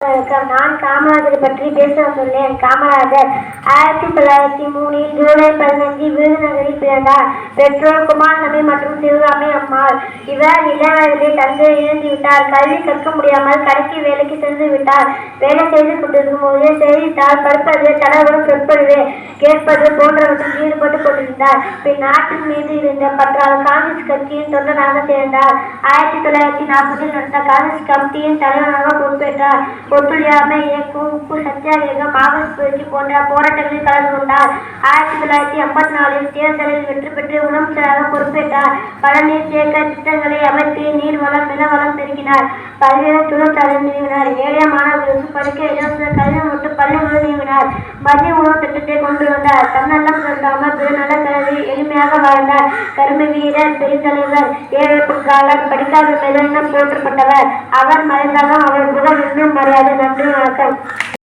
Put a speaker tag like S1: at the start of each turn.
S1: வணக்கம் நான் காமராஜர் பற்றி பேச வந்துள்ளேன் காமராஜர் ஆயிரத்தி தொள்ளாயிரத்தி மூணில் ஜூலை பதினஞ்சு விருதுநகரில் பிறந்தார். பெற்றோர் குமாரசாமி மற்றும் சிவகாமி அம்மாள். இவர் இளவயதிலே தந்தை இழந்து விட்டார் கல்வி கற்க முடியாமல் கடைக்கு வேலைக்கு சென்று விட்டார். வேலை செய்து கொண்டிருக்கும் போது செய்தித்தாள் படிப்பது தலைவரும் சொற்பொழிவு கேட்பது போன்றவற்றில் ஈடுபட்டு கொண்டிருந்தார் பின் நாட்டின் மீது இருந்த பற்றால் காங்கிரஸ் கட்சியின் தொண்டராக சேர்ந்தார். ஆயிரத்தி தொள்ளாயிரத்தி நாற்பதில் நடந்த காங்கிரஸ் கமிட்டியின் தலைவராக பொறுப்பேற்றார். ஒத்துழையாமை இயக்கம் உப்பு சத்தியாகிரகம் ஆகஸ்ட் புரட்சி போன்ற போராட்டங்களில் கலந்து கொண்டார். ஆயிரத்தி தொள்ளாயிரத்தி ஐம்பத்தி நாலில் தேர்தலில் வெற்றி பெற்று முதலமைச்சராக பொறுப்பேற்றார். பல நீர் தேக்க திட்டங்களை அமைத்து நீர்வளம் நிலவளம் பெருக்கினார். பல்வேறு தொழிற்சாலை நிறுவினார் ஏழை மாணவர்களுக்கு படிக்க இலவச கல்வி மதிய உணவு திட்டத்தை கொண்டு வந்தார் தன்னலம் கருதாமல் பிறநல கருதி எளிமையாக வாழ்ந்தார் கரும வீரர் பெருந்தலைவர் ஏழை பொற்காலர் படிக்காத மேலும் போற்றப்பட்டவர். அவர் மறைந்தாலும் அவர் புகழ் இன்னும் மரியாதை நன்றி வணக்கம்.